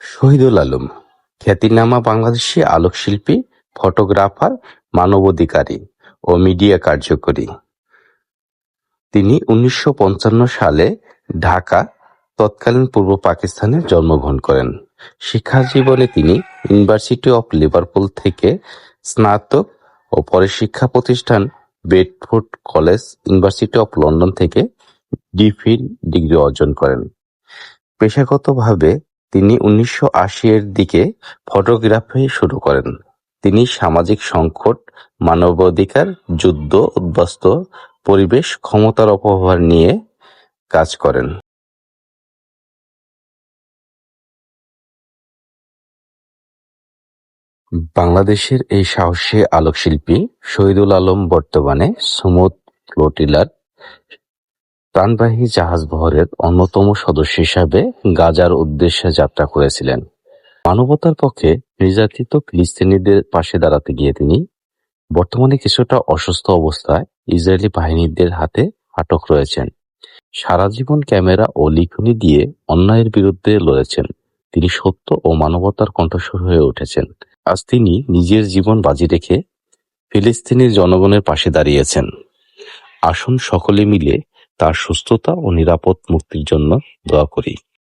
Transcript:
শহীদুল আলম খ্যাতিনামা বাংলাদেশী আলোকশিল্পী, ফটোগ্রাফার, মানবাধিকারী ও মিডিয়া কার্যকরী। তিনি উনিশশো পঞ্চান্ন সালে ঢাকা, তৎকালীন পূর্ব পাকিস্তানে জন্মগ্রহণ করেন। শিক্ষাজীবনে তিনি ইউনিভার্সিটি অব লিভারপুল থেকে স্নাতক ও পরে শিক্ষা প্রতিষ্ঠান Bedford college, university of London থেকে ডিফিল ডিগ্রি অর্জন করেন। পেশাগতভাবে তিনি উনিশশো আশি এর দিকে ফটোগ্রাফি শুরু করেন। তিনি সামাজিক সংকট, মানবাধিকার, যুদ্ধ, উদ্বাস্তু পরিবেশ, ক্ষমতার অপব্যবহার নিয়ে কাজ করেন। বাংলাদেশের এই সাহসী আলোকশিল্পী শহীদুল আলম বর্তমানে সুমুদ ফ্লোটিলার প্রাণবাহী জাহাজবহরের অন্যতম সদস্য হিসাবে গাজার উদ্দেশ্যে যাত্রা করেছিলেন। মানবতার পক্ষে নির্যাতিত ফিলিস্তিনিদের পাশে দাঁড়াতে গিয়ে তিনি বর্তমানে কিছুটা অসুস্থ অবস্থায় ইসরায়েলি বাহিনীদের হাতে আটক রয়েছেন। সারা জীবন ক্যামেরা ও লিখনি দিয়ে অন্যায়ের বিরুদ্ধে লড়েছেন। তিনি সত্য ও মানবতার কণ্ঠস্বর হয়ে উঠেছেন। আজ তিনি নিজের জীবন বাজি রেখে ফিলিস্তিনি জনগণের পাশে দাঁড়িয়েছেন। আসুন সকলে মিলে তার সুস্থতা ও নিরাপদ মুক্তির জন্য দোয়া করি।